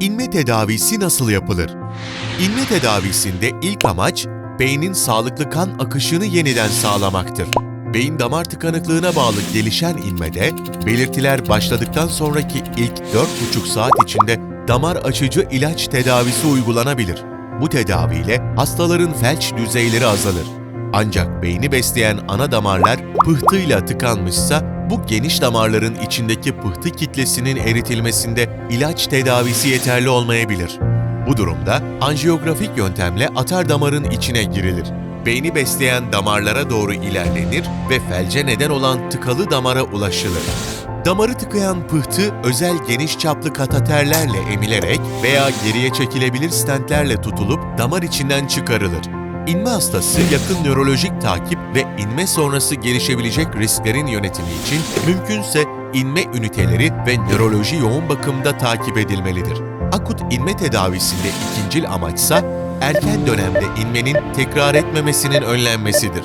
İnme tedavisi nasıl yapılır? İnme tedavisinde ilk amaç beynin sağlıklı kan akışını yeniden sağlamaktır. Beyin damar tıkanıklığına bağlı gelişen inmede belirtiler başladıktan sonraki ilk 4,5 saat içinde damar açıcı ilaç tedavisi uygulanabilir. Bu tedaviyle hastaların felç düzeyleri azalır. Ancak beyni besleyen ana damarlar pıhtıyla tıkanmışsa bu geniş damarların içindeki pıhtı kitlesinin eritilmesinde ilaç tedavisi yeterli olmayabilir. Bu durumda anjiyografik yöntemle atar damarın içine girilir. Beyni besleyen damarlara doğru ilerlenir ve felce neden olan tıkalı damara ulaşılır. Damarı tıkayan pıhtı özel geniş çaplı kateterlerle emilerek veya geriye çekilebilir stentlerle tutulup damar içinden çıkarılır. İnme hastası yakın nörolojik takip ve inme sonrası gelişebilecek risklerin yönetimi için mümkünse inme üniteleri ve nöroloji yoğun bakımda takip edilmelidir. Akut inme tedavisinde ikincil amaçsa erken dönemde inmenin tekrar etmemesinin önlenmesidir.